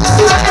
Thank you.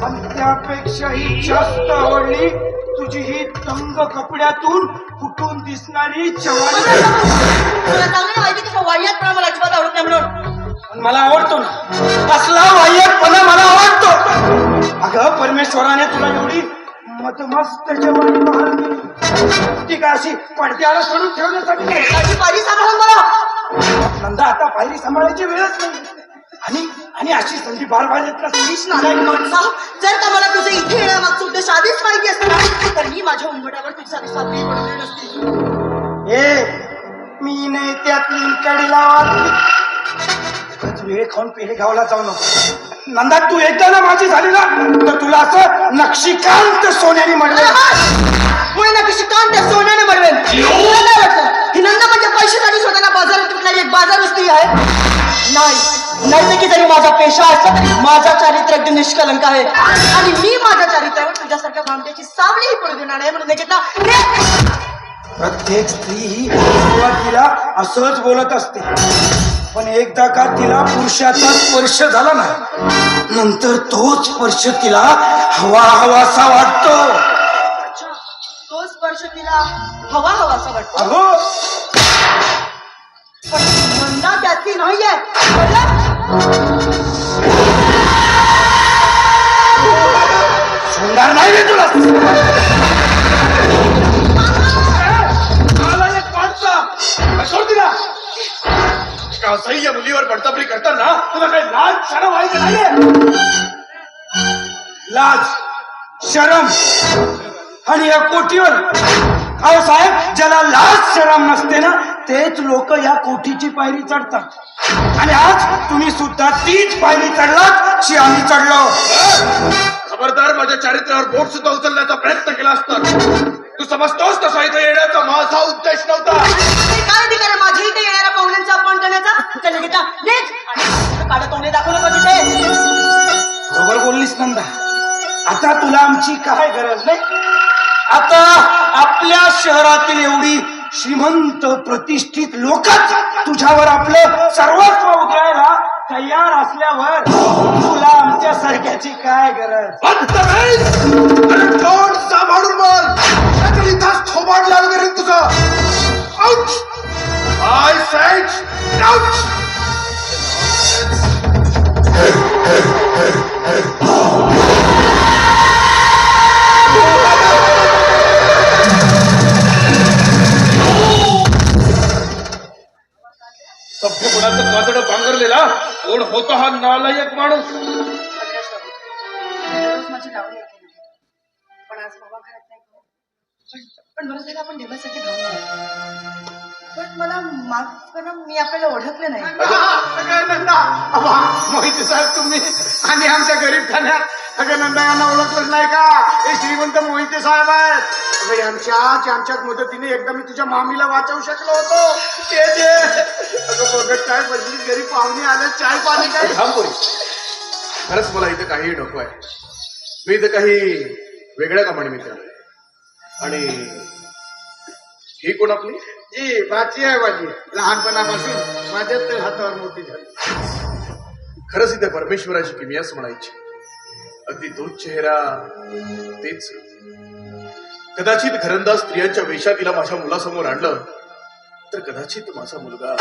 पण त्यापेक्षाही जास्त आवडली तुझी ही तंग कपड्यातून फुटून दिसणारी तुला चांगलं माहिती कसं मला अजिबात आवडत नाही म्हणून. पण मला आवडतो ना. असला वाह्यातपणा मला आवडतो. अगं परमेश्वराने तुला एवढी मधमस्त जेवणी बहाल केली ती काय अशी पडद्याला सोडून ठेवण्यासाठी नाही. माझी पारी सांभाळून मला नंदा आता पायरी सांभाळायची वेळच नाही. आणि आणि अशी संधी बार बार येत नसलीच नाही. नाही माणसा जर का मला तुझं इथे येण्यामागचं उद्देश आधीच माहिती असतं ना तर मी माझ्या उंबटावर तुझ्यासाठी सापडी पडवली नसती. ए मी नाही त्यातली कडी लावा वेळ खाऊन पेढे गावला जाऊ नको. नंदा तू एकदा ना माझी झाली ना तर तुला असं नक्षीकांत सोन्याने म्हटलं मुळे ना कशी कान त्या सोन्याने काय वाटतं ही नंदा म्हणजे पैशासाठी स्वतःला बाजारात विकणारी एक बाजार स्त्री आहे. नाही. नर्तकी जरी माझा पेशा असला तरी माझा चारित्र्य अगदी निष्कलंक आहे. आणि मी माझ्या चारित्र्यावर तुझ्यासारख्या भामट्याची सावलीही पडू देणार नाही म्हणून घेतला प्रत्येक स्त्री ही सुरुवातीला असंच बोलत असते. पण एकदा का तिला पुरुषाचा स्पर्श झाला ना नंतर तोच स्पर्श तिला हवा हवासा वाटतो. तो स्पर्श तिला हवा हवासा वाटतो. अहो नाहीये. कळलं? सोडणार नाही मी तुला. आला एक माणसा. सोड तिला. का असह्य मुलीवर बडतपली करताना तुला काही लाज शरम आहे का नाहीये? लाज शरम आणि या कोटीवर. अहो साहेब ज्याला लाज शरम नसते ना तेच लोक या कोठीची पायरी चढतात. आणि आज तुम्ही सुद्धा तीच पायरी चढलात जी आम्ही चढलो. खबरदार माझ्या चारित्र्यावर बोट सुद्धा उचलण्याचा प्रयत्न केला असता. तू समजतोस तसा इथे येण्याचा माझा उद्देश नव्हता. ते काय अधिकार आहे? माझ्या इथे येणाऱ्या पाहुण्यांचा अपमान करण्याचा? घेता काढा तोंडे दाखवलं बरोबर बोललीस नंदा. आता तुला आमची काय गरज नाही? आता आपल्या शहरातील एवढी श्रीमंत प्रतिष्ठित लोकच तुझ्यावर आपलं सर्वस्व उतरायला तयार असल्यावर तुला आमच्या सारख्याची काय गरज? तोंड सांभाळून बोल नाहीतर इथंच थोबाड लावून तुझं. आय साईड आउच कोण होता हा नालायक माणूस? माझी ऐकली. पण आज मामा घरात नाही गं. पण बरं झालं आपण देवासाठी धावून आलो. पण मला माफ करा मी आपल्याला ओळखलं नाही. मोहिते साहेब तुम्ही. आणि आमच्या गरीब खाण्यात अगं नंदा यांना ओळखलंच नाही का? हे श्रीमंत मोहिते साहेब आहेत. यांच्याच यांच्याच मदतीने एकदा मी तुझ्या मामीला वाचवू शकलो होतो. ते जे. अगं बघत काय बसली घरी पाहुणे आले चाय पाणी काय? थांब पोरी. खरंच मला इथं काही नको आहे. मी इथं काही वेगळ्या कामानिमित्त आलोय. आणि ही कोण आपली? जी बाची आहे माझी. लहानपणापासून माझ्याच तर हातावर मोठी झाली. खरंच इथे परमेश्वराची किमियाच म्हणायची. अगदी तोच चेहरा तेच कदाचित घरंदाज स्त्रियांच्या वेशात तिला माझ्या मुलासमोर आणलं तर कदाचित माझा मुलगा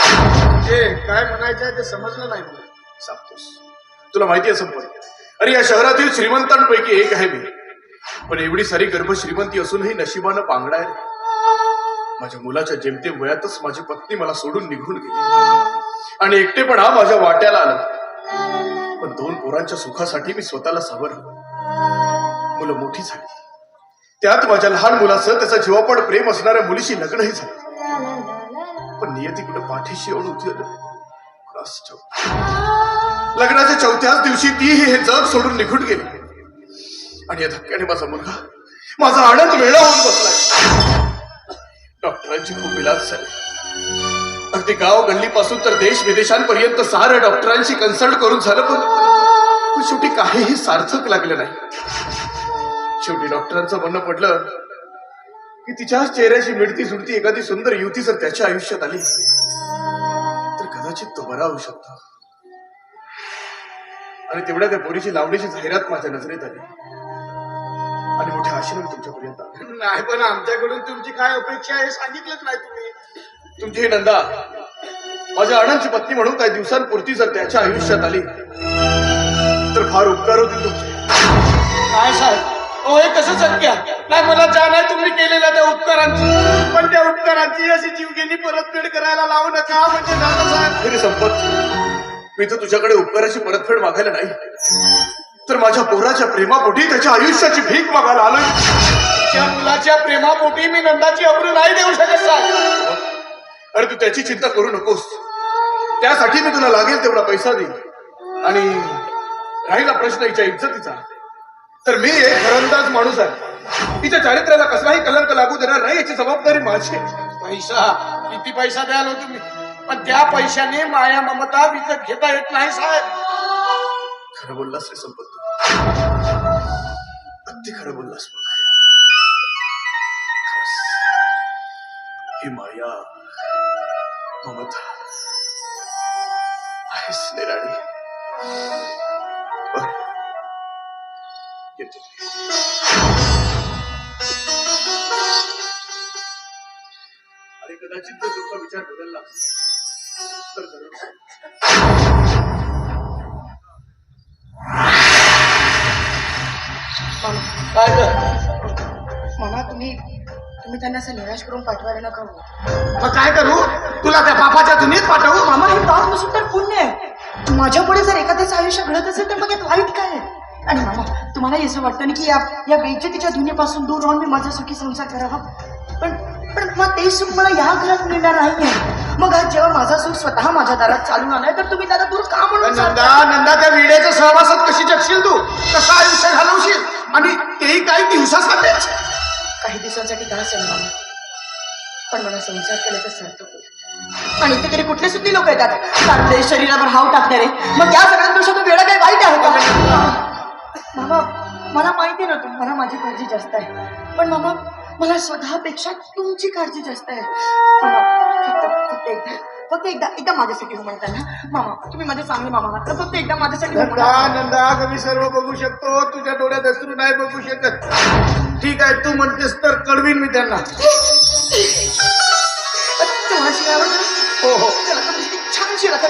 जे काय म्हणायचं आहे ते समजलं नाही मला. सांगतोस. तुला माहिती आहे संपत. अरे या शहरातील श्रीमंतांपैकी एक आहे मी. पण एवढी सारी गर्भ श्रीमंती असूनही नशिबानं पांगडा आहे माझ्या मुलाच्या जेमतेम वयातच माझी पत्नी मला सोडून निघून गेली. आणि एकटेपणा माझ्या वाट्याला आला. पण दोन पोरांच्या सुखासाठी मी स्वतःला सावरलं. मुलं मोठी झाली. त्यात माझ्या लहान मुलाचं त्याचा जीवापण प्रेम असणाऱ्या मुलीशी लग्नही झालं. पण नियती कुठं पाठीशी येऊन उतरलं लग्नाच्या चौथ्याच दिवशी तीही हे जग सोडून निघून गेली. आणि या धक्क्याने माझा मुलगा माझा आनंद वेळा होऊन बसलाय डॉक्टरांची खूप इलाज झाले. अगदी गाव गल्लीपासून तर देश विदेशांपर्यंत सारं डॉक्टरांशी कन्सल्ट करून झालं पण शेवटी काहीही सार्थक लागलं नाही. शेवटी डॉक्टरांचं म्हणणं पडलं की तिच्याच चेहऱ्याची मिळती जुळती एखादी सुंदर युवती जर त्याच्या आयुष्यात आली तर कदाचित तो बरा होऊ शकतो. आणि तेवढ्या त्या पोरीची लावणीची जाहिरात माझ्या नजरेत आली. आणि मोठ्या आशेने तुमच्यापर्यंत आलो. नाही पण आमच्याकडून तुमची काय अपेक्षा आहे सांगितलंच नाही तुम्ही. तुमची ही नंदा माझ्या अण्णांची पत्नी म्हणून काही दिवसांपुरती जर त्याच्या आयुष्यात आली तर फार उपकार होतील तुमचे. काय साहेब? ओ हे कसं शक्य? नाही मला जाण आहे तुम्ही केलेल्या त्या उपकारांची. पण त्या उपकारांची अशी जीवघेणी परतफेड करायला लावू नका म्हणजे दादा साहेब. तरी संपत मी तर तुझ्याकडे उपकाराची परतफेड मागायला नाही. तर माझ्या पोराच्या प्रेमापोटी त्याच्या आयुष्याची भीक मागायला आलोय. त्या मुलाच्या प्रेमापोटी मी नंदाची अब्रू नाही देऊ शकत साहेब. अरे तू त्याची चिंता करू नकोस. त्यासाठी मी तुला लागेल तेवढा पैसा देईन. आणि राहिला प्रश्न हिच्या इज्जतीचा. तर मी एक घरंदाज माणूस आहे तिच्या चारित्र्याला कसलाही कलंक लागू देणार नाही याची जबाबदारी माझी. पैसा किती पैसा द्याल हो तुम्ही पण त्या पैशाने माया ममता विकत घेता येत नाही साहेब खरं बोललास रे संपत अगदी खरं बोललास बघ. ही माया ममता आहेस निराळी. आणि कदाचित जर तुमचा विचार बदलला तर जरूर. मामा काय ग? मामा तुम्ही तुम्ही त्यांना असं निराश करून पाठवायला नका हो. मग काय करू? तुला त्या बापाच्या दुनीत पाठवू? मामा हे पाप नसून तर पुण्य आहे. माझ्या पुढे जर एखाद्याचं आयुष्य घडत असेल तर मग यात वाईट काय आहे? आणि मामा तुम्हाला असं वाटतं ना की या या बेइज्जतीच्या दुनियेपासून दूर राहून मी माझा सुखी संसार करावा? पण पण मग ते सुख मला या घरात मिळणार नाहीये. मग आज जेव्हा माझा सुख स्वतः माझ्या दारात चालून आलाय तर तुम्ही त्याला दूर का म्हणून नंदा? नंदा त्या विड्याच्या सहवासात कशी जगशील तू? कसं आयुष्य घालवशील? आणि तेही काही दिवसासाठीच काही दिवसांसाठी काय असेल मामा पण मला संसार केल्याचं सार्थक होईल. आणि इथे तरी कुठले सुद्धा लोक येतात शरीरावर हाव टाकणारे. मग या सगळ्यांपेक्षा मामा मला माहिती नव्हतं. मला माझी काळजी जास्त आहे. पण मामा मला स्वतःपेक्षा तुमची काळजी जास्त आहे. फक्त फक्त एकदा फक्त एकदा एकदा माझ्यासाठी हो म्हणता ना? मामा तुम्ही माझे चांगले मामा तर फक्त एकदा माझ्यासाठी हो नंदा मी सर्व बघू शकतो. तुझ्या डोळ्यात अश्रू नाही बघू शकत. ठीक आहे तू म्हणतेस तर कळवीन मी त्यांना? हो हो. चला, तर